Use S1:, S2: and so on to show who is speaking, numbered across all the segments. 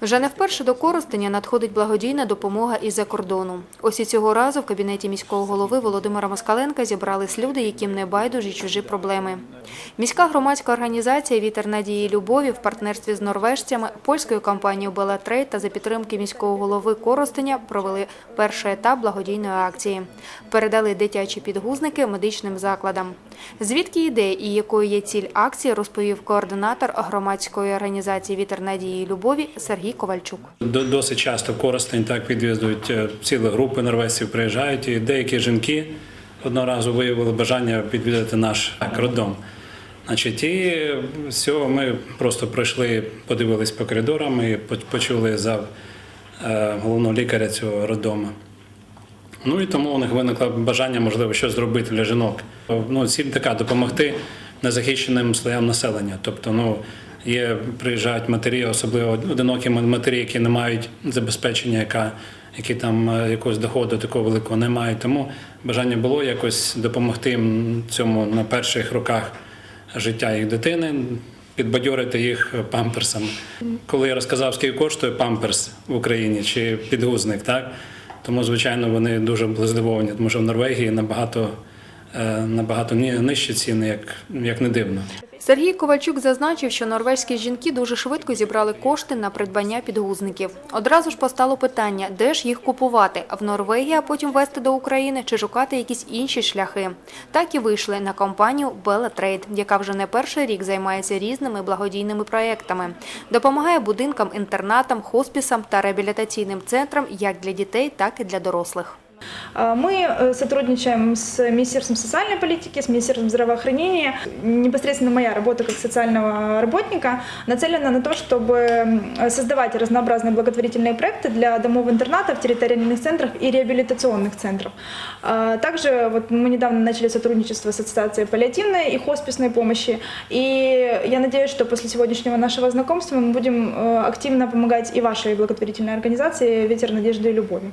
S1: Вже не вперше до Коростеня надходить благодійна допомога із-за кордону. Ось і цього разу в кабінеті міського голови Володимира Москаленка зібрались люди, яким не байдужі чужі проблеми. Міська громадська організація Вітер надії і любові в партнерстві з норвежцями, польською компанією Белатрейд та за підтримки міського голови Коростеня провели перший етап благодійної акції. Передали дитячі підгузники медичним закладам. Звідки ідея і якою є ціль акції, розповів координатор громадської організації Вітер надії і любові Сергій Ковальчук.
S2: Досить часто в Коростень так відвідують е, цілі групи норвезців, приїжджають, і деякі жінки одного разу виявили бажання відвідати наш роддом. Значить, і з ми просто пройшли, подивились по коридорам і почули за е, головного лікаря цього роддому. Ну і тому у них виникло бажання, можливо, щось зробити для жінок. Ну, ціль така допомогти незахищеним слоям населення. Тобто, ну є приїжджають матері, особливо одинокі матері, які не мають забезпечення, яка, які там е, якогось доходу такого великого не мають. Тому бажання було якось допомогти цьому на перших роках життя їх дитини. Підбадьорити їх памперсами. Коли я розказав, скільки коштує памперс в Україні чи підгузник, так тому, звичайно, вони дуже були здивовані, тому що в Норвегії набагато, набагато ні- нижчі ціни, як, як не дивно.
S1: Сергій Ковальчук зазначив, що норвезькі жінки дуже швидко зібрали кошти на придбання підгузників. Одразу ж постало питання, де ж їх купувати – в Норвегії, а потім везти до України чи шукати якісь інші шляхи. Так і вийшли на компанію Trade, яка вже не перший рік займається різними благодійними проектами. Допомагає будинкам, інтернатам, хоспісам та реабілітаційним центрам як для дітей, так і для дорослих.
S3: А, Мы э, сотрудничаем с Министерством социальной политики, с Министерством здравоохранения. Непосредственно моя работа как социального работника нацелена на то, чтобы создавать разнообразные благотворительные проекты для домов-интернатов, территориальных центров и реабилитационных центров. А, Также вот мы недавно начали сотрудничество с Ассоциацией паллиативной и хосписной помощи. И я надеюсь, что после сегодняшнего нашего знакомства мы будем э, активно помогать и вашей благотворительной организации «Ветер надежды и любови».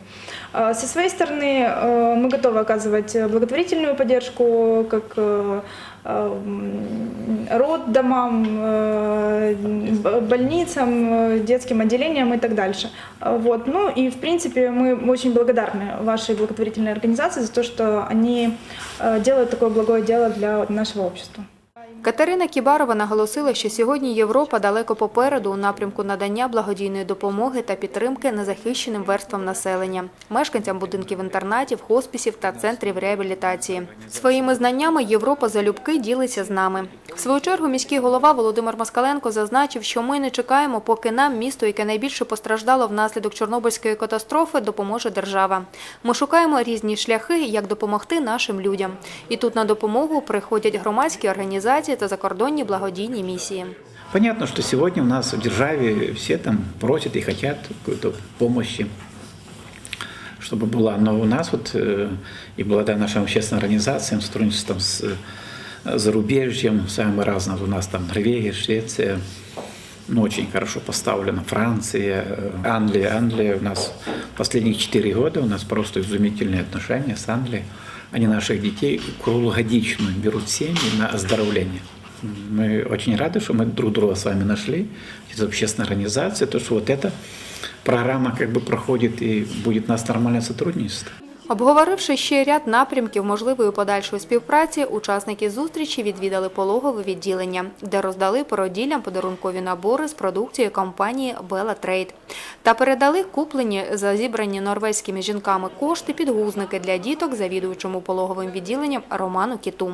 S3: Со своей стороны э, мы готовы оказывать благотворительную поддержку как э, э, м, роддомам, э, б- больницам, детским отделениям и так дальше. Вот. Ну и в принципе мы очень благодарны вашей благотворительной организации за то, что они делают такое благое дело для нашего общества.
S1: Катерина Кібарова наголосила, що сьогодні Європа далеко попереду у напрямку надання благодійної допомоги та підтримки незахищеним верствам населення, мешканцям будинків інтернатів, хоспісів та центрів реабілітації. Своїми знаннями Європа залюбки ділиться з нами. В свою чергу міський голова Володимир Москаленко зазначив, що ми не чекаємо, поки нам місто, яке найбільше постраждало внаслідок Чорнобильської катастрофи, допоможе держава. Ми шукаємо різні шляхи, як допомогти нашим людям. І тут на допомогу приходять громадські організації та закордонні благодійні місії.
S4: Понятно, что сегодня у нас в державе все там просят и хотят какой-то помощи, чтобы была. Но у нас вот э, и благодаря нашим общественным организациям, сотрудничеством с э, зарубежьем, самым разным, у нас там Норвегия, Швеция, ну, очень хорошо поставлена, Франция, э, Англия. Англия у нас последних четыре года у нас просто изумительные отношения с Англией. Они наших детей круглогодично берут семьи на оздоровление. Мы очень рады, что мы друг друга с вами нашли, это общественная организация, то, что вот эта программа как бы проходит и будет у нас нормальное сотрудничество.
S1: Обговоривши ще ряд напрямків можливої подальшої співпраці, учасники зустрічі відвідали пологове відділення, де роздали породіллям подарункові набори з продукції компанії Bella Трейд та передали куплені за зібрані норвезькими жінками кошти підгузники для діток завідуючому пологовим відділенням Роману Кіту.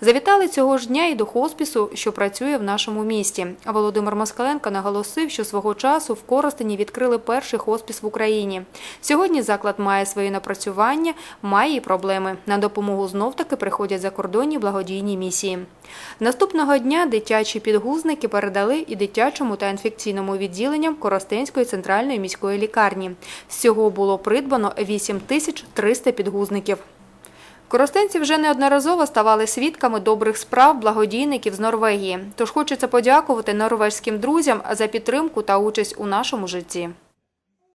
S1: Завітали цього ж дня і до хоспісу, що працює в нашому місті. Володимир Москаленко наголосив, що свого часу в Коростені відкрили перший хоспіс в Україні. Сьогодні заклад має свої напрацювання, має і проблеми. На допомогу знов-таки приходять закордонні благодійні місії. Наступного дня дитячі підгузники передали і дитячому та інфекційному відділенням Коростенської центральної міської лікарні. Всього було придбано 8 тисяч 300 підгузників. Коростенці вже неодноразово ставали свідками добрих справ благодійників з Норвегії. Тож хочеться подякувати норвежським друзям за підтримку та участь у нашому житті.